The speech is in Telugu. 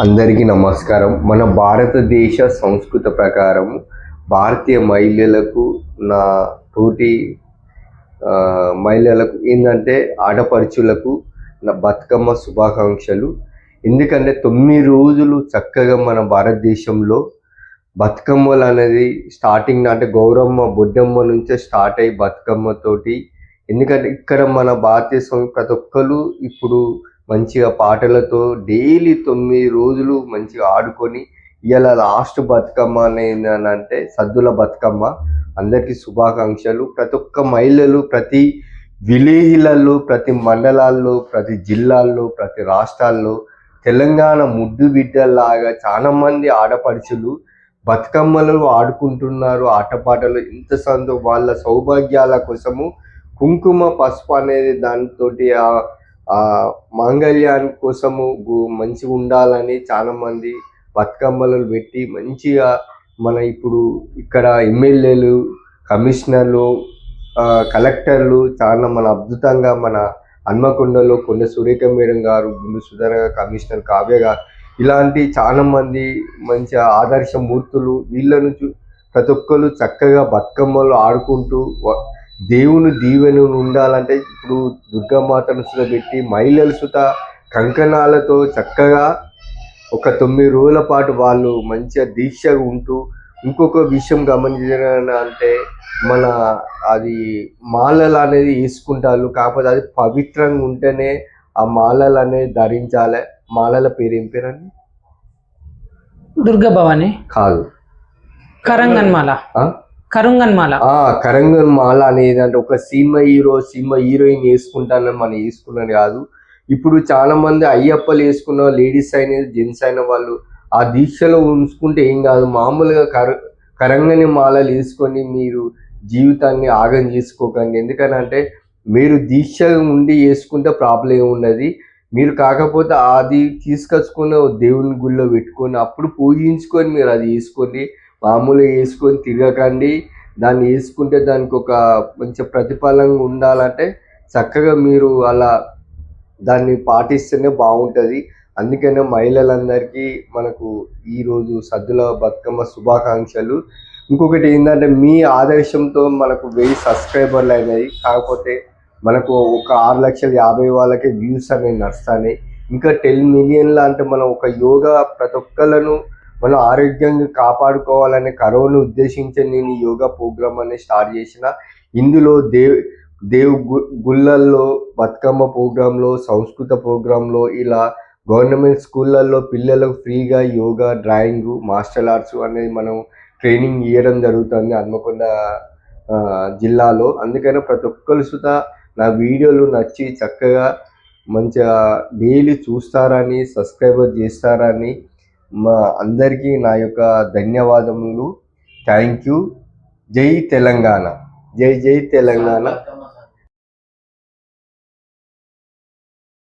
అందరికీ నమస్కారం. మన భారతదేశ సంస్కృత ప్రకారం భారతీయ మహిళలకు నా తోటి మహిళలకు ఏంటంటే ఆడపడుచులకు నా బతుకమ్మ శుభాకాంక్షలు. ఎందుకంటే తొమ్మిది రోజులు చక్కగా మన భారతదేశంలో బతుకమ్మలు అనేది స్టార్టింగ్ అంటే గౌరమ్మ బొడ్డమ్మ నుంచే స్టార్ట్ అయ్యి బతుకమ్మతోటి ఎందుకంటే ఇక్కడ మన భారతీయ సం- ప్రతి ఒక్కరు ఇప్పుడు మంచిగా పాటలతో డైలీ తొమ్మిది రోజులు మంచిగా ఆడుకొని ఇవాళ లాస్ట్ బతుకమ్మ అనేది అని అంటే సద్దుల బతుకమ్మ. అందరికీ శుభాకాంక్షలు. ప్రతి ఒక్క మహిళలు ప్రతి విలేజ్లలో ప్రతి మండలాల్లో ప్రతి జిల్లాల్లో ప్రతి రాష్ట్రాల్లో తెలంగాణ ముద్దు బిడ్డలాగా చాలా మంది ఆడపడుచులు బతుకమ్మలు ఆడుకుంటున్నారు ఆటపాటలు. ఇంత సందు వాళ్ళ సౌభాగ్యాల కోసము కుంకుమ పసుపు అనేది దానితోటి ఆ మాంగళ్యాన్ని కోసము గు- మంచిగా ఉండాలని చాలామంది బతుకమ్మలు పెట్టి మంచిగా మన ఇప్పుడు ఇక్కడ ఎమ్మెల్యేలు కమిషనర్లు కలెక్టర్లు చాలా మన అద్భుతంగా మన హన్మకొండలో కొండ సురేఖ మేడం గారు గుండు సుధర కమిషనర్ కావ్య గారు ఇలాంటి చాలామంది మంచి ఆదర్శ మూర్తులు వీళ్ళను చూ ప్రతి ఒక్కరు చక్కగా బతుకమ్మలు ఆడుకుంటూ దేవుని దీవెన ఉండాలంటే ఇప్పుడు దుర్గామాతను సుత పెట్టి మహిళలు సుత కంకణాలతో చక్కగా ఒక తొమ్మిది రోజుల పాటు వాళ్ళు మంచిగా దీక్షగా ఉంటూ ఇంకొక విషయం గమనించిన అంటే మన అది మాలలు అనేది వేసుకుంటారు. కాకపోతే అది పవిత్రంగా ఉంటేనే ఆ మాలలు అనేది ధరించాలి. మాలల పేరు ఏం పేరండి? దుర్గా భవాని. కాదు. కరంగన్మాల. ఆ? కరుంగన్మాల. మాల కరంగన్ మాల అనేది అంటే ఒక సినిమా హీరో సినిమా హీరోయిన్ వేసుకుంటానని మనం వేసుకున్నది కాదు. ఇప్పుడు చాలా మంది అయ్యప్పలు వేసుకున్న లేడీస్ అయిన జెంట్స్ అయిన వాళ్ళు ఆ దీక్షలో ఉంచుకుంటే ఏం కాదు. మామూలుగా కర కరంగని మాలలు వేసుకొని మీరు జీవితాన్ని ఆగం చేసుకోకండి. ఎందుకనంటే మీరు దీక్ష ఉండి వేసుకుంటే ప్రాబ్లం ఏమున్నది మీరు కాకపోతే అది తీసుకొచ్చుకొని దేవుని గుళ్ళో పెట్టుకొని అప్పుడు పూజించుకొని మీరు అది వేసుకోండి. మామూలుగా వేసుకొని తిరగకండి. దాన్ని వేసుకుంటే దానికి ఒక మంచి ప్రతిఫలంగా ఉండాలంటే చక్కగా మీరు అలా దాన్ని పాటిస్తేనే బాగుంటుంది. అందుకనే మహిళలందరికీ మనకు ఈరోజు సద్దుల బతుకమ్మ శుభాకాంక్షలు. ఇంకొకటి ఏంటంటే మీ ఆదేశంతో మనకు వెయ్యి సబ్స్క్రైబర్లు అయినాయి. కాకపోతే మనకు ఒక ఆరు లక్షల యాభై వాళ్ళకి వ్యూస్ అనేవి నడుస్తాయి ఇంకా టెన్ మిలియన్ల అంటే మనం ఒక యోగా ప్రతి ఒక్కళ్ళను మనం ఆరోగ్యంగా కాపాడుకోవాలనే కరోను ఉద్దేశించి నేను యోగా ప్రోగ్రామ్ అనేది స్టార్ట్ చేసిన. ఇందులో దేవ్ దేవ్ గు- గుళ్ళల్లో బతుకమ్మ ప్రోగ్రాంలో సంస్కృత ప్రోగ్రాంలో ఇలా గవర్నమెంట్ స్కూళ్ళల్లో పిల్లలకు ఫ్రీగా యోగా డ్రాయింగ్ మార్షల్ ఆర్ట్స్ అనేది మనం ట్రైనింగ్ ఇవ్వడం జరుగుతుంది హన్మకొండ జిల్లాలో. అందుకని ప్రతి ఒక్కరు సుత నా వీడియోలు నచ్చి చక్కగా మంచిగా డైలీ చూస్తారని సబ్స్క్రైబర్ చేస్తారని మా అందరికీ నా యొక్క ధన్యవాదములు. థ్యాంక్ యూ జై తెలంగాణ. జై జై తెలంగాణ.